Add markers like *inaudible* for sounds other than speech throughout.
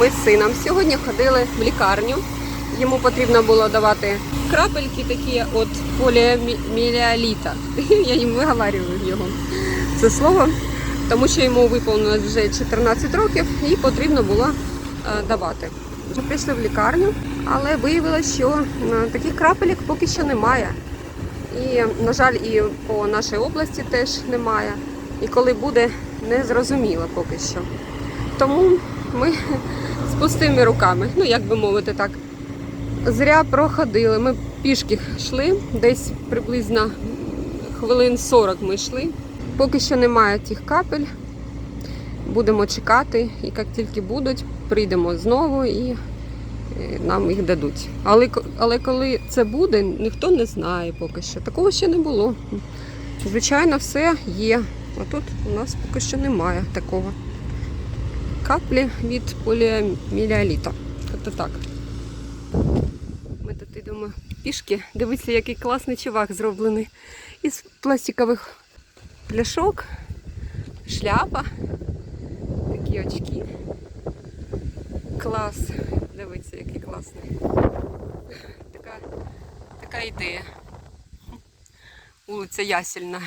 ми з сином сьогодні ходили в лікарню. Йому потрібно було давати крапельки такі от поліоміеліта. *laughs* Я не виговарюю його це слово, тому що йому виповнилось вже 14 років і потрібно було е, давати. Ми прийшли в лікарню, але виявилося, що е, таких крапелек поки що немає. І, на жаль, і по нашій області теж немає. І коли буде, не зрозуміло поки що. Тому ми з пустими руками, ну як би мовити так, зря проходили. Ми пішки йшли, десь приблизно хвилин 40 ми йшли. Поки що немає тих капель. Будемо чекати, і як тільки будуть, прийдемо знову і е, нам їх дадуть. Але, але коли це буде, ніхто не знає поки що. Такого ще не було. Звичайно, все є. А тут у нас поки що немає такого. Каплі від поліоміеліта. Тобто так. Ми тут йдемо пішки. Дивіться, який класний чувак зроблений. Із пластикових пляшок, шляпа, такі очки. Клас. Дивіться, який класний. Така, така ідея. Вулиця Ясільна.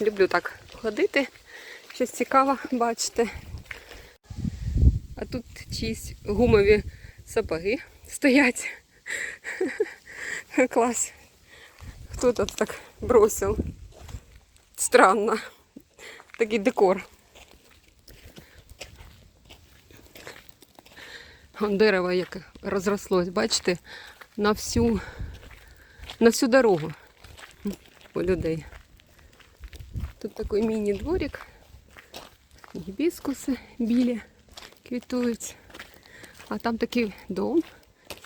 Люблю так ходити, щось цікаве бачити. А тут чиїсь гумові сапоги стоять. *laughs* Клас. Хто тут так бросив? Странно. Такий декор. Дерево яке розрослось, бачите, на всю, на всю дорогу у людей. Тут такий міні-дворик. Гібіскуси білі квітують. А там такий дом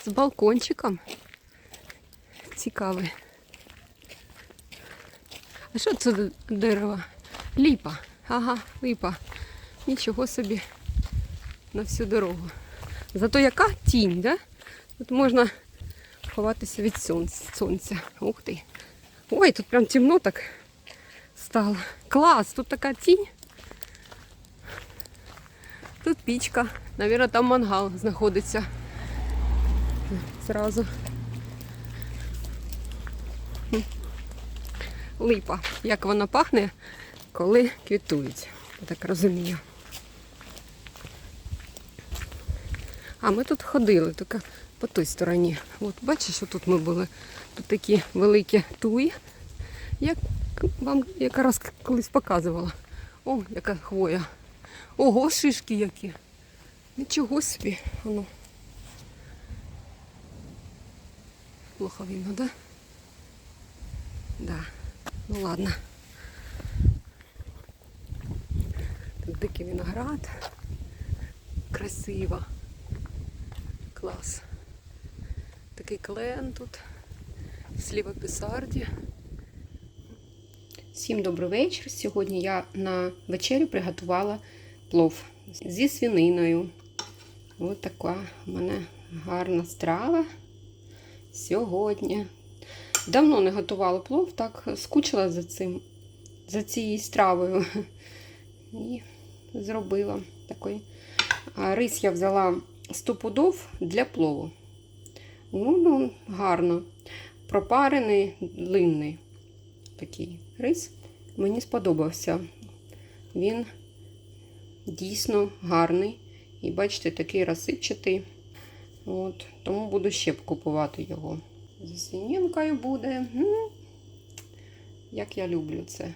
з балкончиком. Цікавий. А що це дерево? Ліпа. Ага, липа. Нічого собі на всю дорогу. Зато яка тінь, да? Тут можна ховатися від сонця. Ух ти. Ой, тут прям темно так стало. Клас, тут така тінь. Тут пічка. Навірно, там мангал знаходиться. Зразу. Липа. Як вона пахне, коли квітують. Я так розумію. А ми тут ходили, тільки по той стороні. От бачиш, що тут ми були. Тут такі великі туї. Як вам якраз колись показувала. О, яка хвоя. Ого, шишки які. Нічого собі. Воно. Плохо видно, да? Да. Ну ладно. Тут дикий виноград. Красиво. Клас. Такий клен тут. Сліва пісарді. Всім добрий вечір. Сьогодні я на вечерю приготувала плов зі свининою. Ось така у мене гарна страва сьогодні. Давно не готувала плов, так скучила за цим, за цією стравою. І зробила такий. Рис я взяла 100 пудов для плову. Ну, ну, гарно. Пропарений линний такий рис. Мені сподобався. Він дійсно гарний. І бачите, такий розсипчатий. От, тому буду ще купувати його. Зі свинінкою буде. Як я люблю це.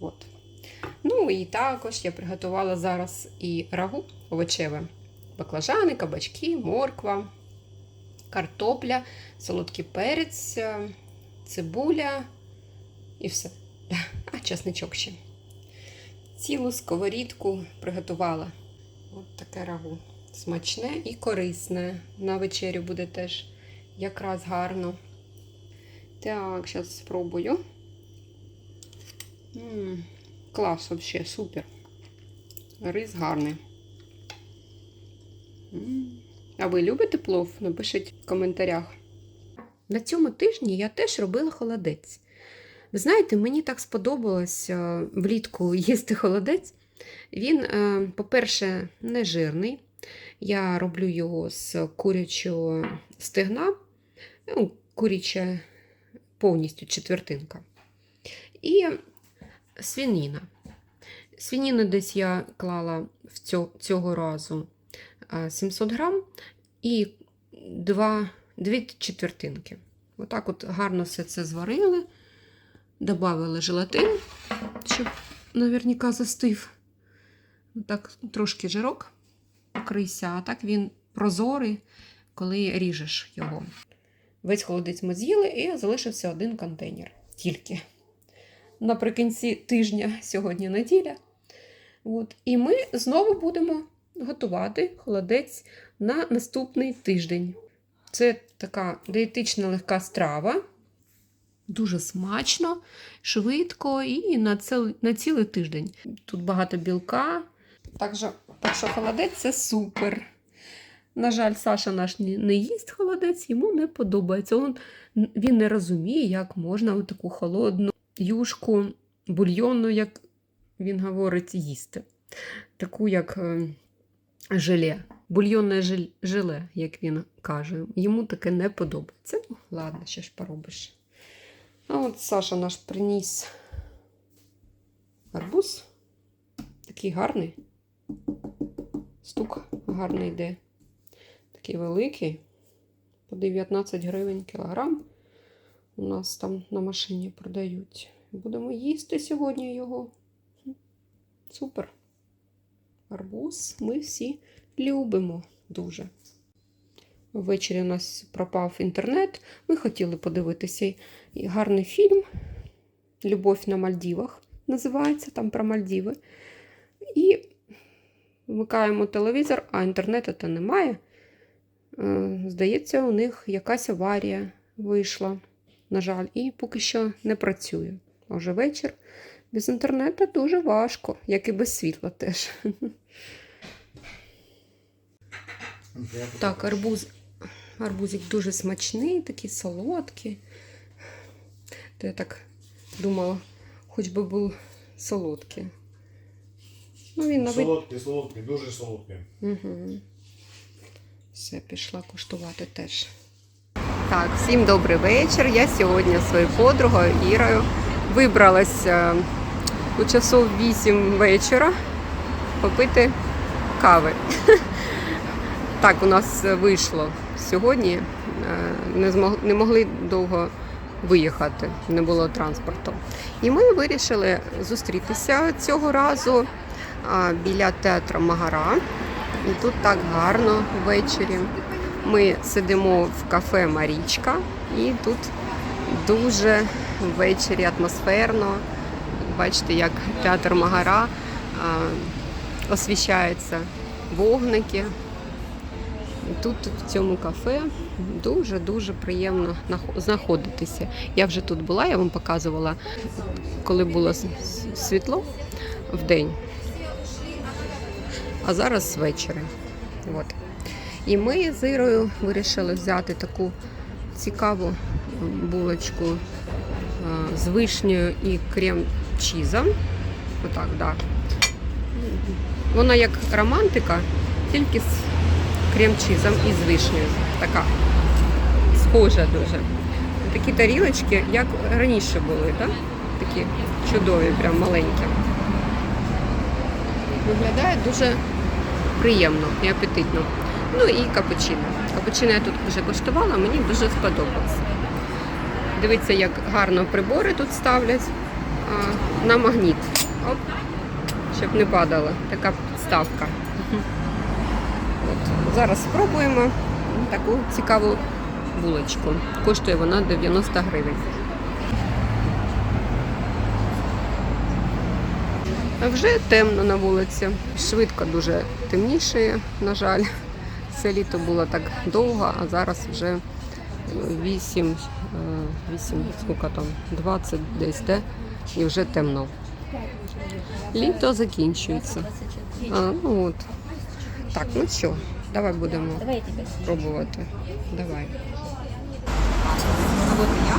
От. Ну і також я приготувала зараз і рагу овочеве. Баклажани, кабачки, морква, картопля, солодкий перець, цибуля і все. А чесничок ще. Цілу сковорідку приготувала. От таке рагу. Смачне і корисне. На вечерю буде теж якраз гарно. Так, зараз спробую. М, клас взагалі, супер. Рис гарний. М. А ви любите плов? Напишіть в коментарях. На цьому тижні я теж робила холодець. Ви знаєте, мені так сподобалось е, влітку *laughs* їсти холодець. Він, е, по-перше, не жирний. Я роблю його з курячого стегна, ну, куряча повністю четвертинка. І свініна. Свініни десь я клала в цього, разу 700 грам і два, дві четвертинки. Отак от гарно все це зварили, додали желатин, щоб наверняка застив. Отак трошки жирок покрийся, а так він прозорий, коли ріжеш його. Весь холодець ми з'їли і залишився один контейнер. Тільки наприкінці тижня, сьогодні неділя. От. І ми знову будемо готувати холодець на наступний тиждень. Це така диетична легка страва. Дуже смачно, швидко і на, цел, на цілий тиждень. Тут багато білка. Так що, так що холодець це супер. На жаль, Саша наш не їсть холодець, йому не подобається. Он, він не розуміє, як можна таку холодну юшку, бульйонну, як він говорить, їсти. Таку, як е, желе, бульйонне жел- желе, як він каже. Йому таке не подобається. Ну, ладно, ще ж поробиш. А от Саша наш приніс арбуз. Такий гарний. Стук гарний йде. Такий великий. По 19 гривень кілограм. У нас там на машині продають. Будемо їсти сьогодні його. Супер. Арбуз ми всі любимо дуже. Ввечері у нас пропав інтернет. Ми хотіли подивитися гарний фільм Любов на Мальдівах називається там про Мальдіви. І вмикаємо телевізор, а інтернету то немає. Е, Здається, у них якась аварія вийшла, на жаль, і поки що не працює. А вже вечір без інтернету дуже важко, як і без світла теж. Так, арбуз, арбузик дуже смачний, такий солодкий. То я так думала, хоч би був солодкий. Ну, він на. Солодкий, солодкий, дуже солодкий. Угу. Все, пішла куштувати теж. Так, всім добрий вечір. Я сьогодні своєю подругою Ірою вибралася у часу 8 вечора попити кави. *laughs* Так, у нас вийшло сьогодні. Е, Не, змог, не могли довго виїхати, не було транспорту. І ми вирішили зустрітися цього разу біля театру Магара. І тут так гарно ввечері. Ми сидимо в кафе Марічка, і тут дуже ввечері атмосферно. Бачите, як театр Магара а, освіщаються вогники. Тут в цьому кафе дуже-дуже приємно знаходитися. Я вже тут була, я вам показувала, коли було світло в день а зараз ввечері. От. І ми з Ірою вирішили взяти таку цікаву булочку з вишнею і крем-чізом. Отак, да. Вона як романтика, тільки з крем-чізом і з вишнею. Така схожа дуже. Такі тарілочки, як раніше були, так? такі чудові, прям маленькі. Виглядає дуже приємно і апетитно. Ну і капучино. Капучино я тут вже коштувала, мені дуже сподобалося. Дивіться, як гарно прибори тут ставлять на магніт. Оп, щоб не падало. Така підставка. От. Зараз спробуємо таку цікаву булочку. Коштує вона 90 гривень. Вже темно на вулиці. Швидко дуже темнішає, на жаль. Це літо було так довго, а зараз вже 8, 8 скільки там, 20 десь де, і вже темно. Літо закінчується. А, ну от. Так, ну що, давай будемо пробувати. Давай. А от я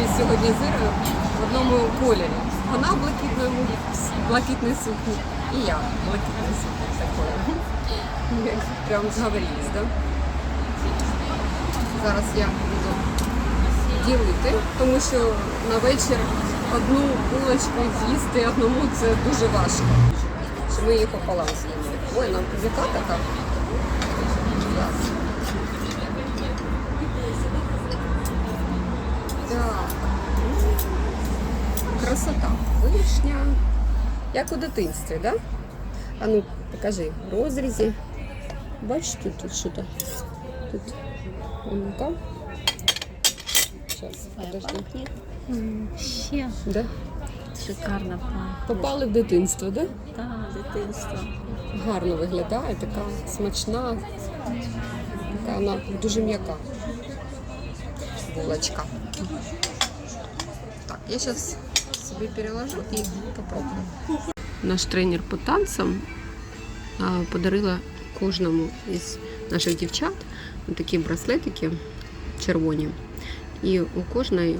із сьогодні з Ірою в одному кольорі. Вона в блакитному, блакитній сукні. І я в блакитній сукні такої. Ми Прям зговорились, да? Зараз я буду ділити, тому що на вечір одну булочку з'їсти одному це дуже важко. Що ми її пополам з'їли. Ой, нам козяка така. Так. Красота. Вишня. Як у дитинстві, да? А ну, покажи, в розрізі. Бачиш, тут, що-то. Тут. Ну-ка. Зараз, подожди. Ще Да? шикарно пахне. Попали в дитинство, да? Так, дитинство. Гарно виглядає, така смачна, така вона дуже м'яка. Булочка. Так, я зараз собі переложу і попробую. Наш тренер по танцям подарила кожному із наших дівчат такі браслетики червоні. І у кожної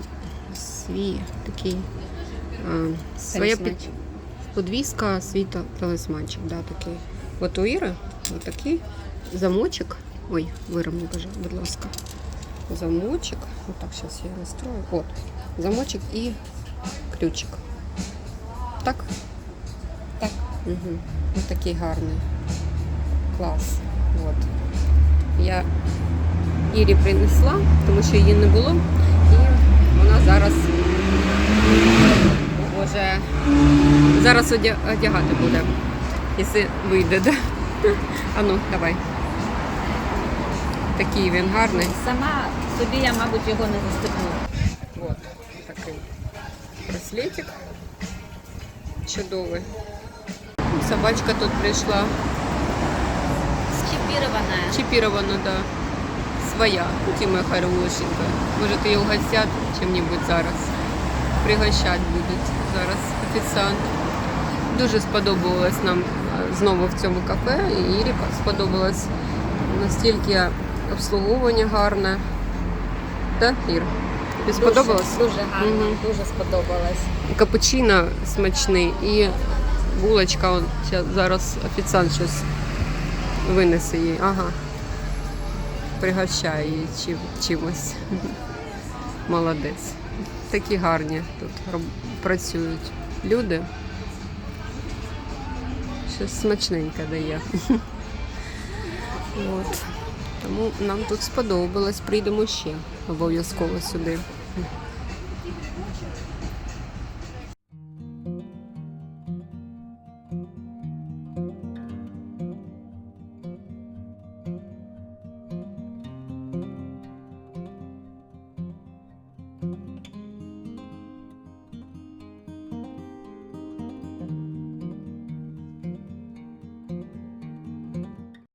свій такий а, своя під, подвіска, свій талисманчик. Да, такий. От у Іри отакий замочок. Ой, вировняй, кажу, будь ласка. Замочок. Отак, зараз я настрою. От. Замочок і ключик. Так? Так. Угу. Ось такий гарний. Клас. От. Я Ірі принесла, тому що її не було. І вона зараз Боже, зараз одягати буде, якщо вийде, да? А ну, давай. Такий він гарний. Сама собі я, мабуть, його не застегну. Вот такий браслетик. Чудовий. Собачка тут прийшла. Чіпірована. Чипирована, да. Своя. Тима хорошенька. Может ее угостят чим-нибудь зараз. Пригощать будуть зараз офіціант. Дуже сподобалось нам е, знову в цьому кафе. І Ірі сподобалось настільки обслуговування гарне. Так, Ір? Тобі сподобалось? Дуже, дуже гарно, Мгм. дуже сподобалось. Капучино смачний і булочка. Зараз офіціант щось винесе їй. Ага. Пригощає її чим, чимось. Молодець. Такі гарні тут працюють люди. Щось смачненьке дає. *laughs* От. Тому нам тут сподобалось. Прийдемо ще обов'язково сюди.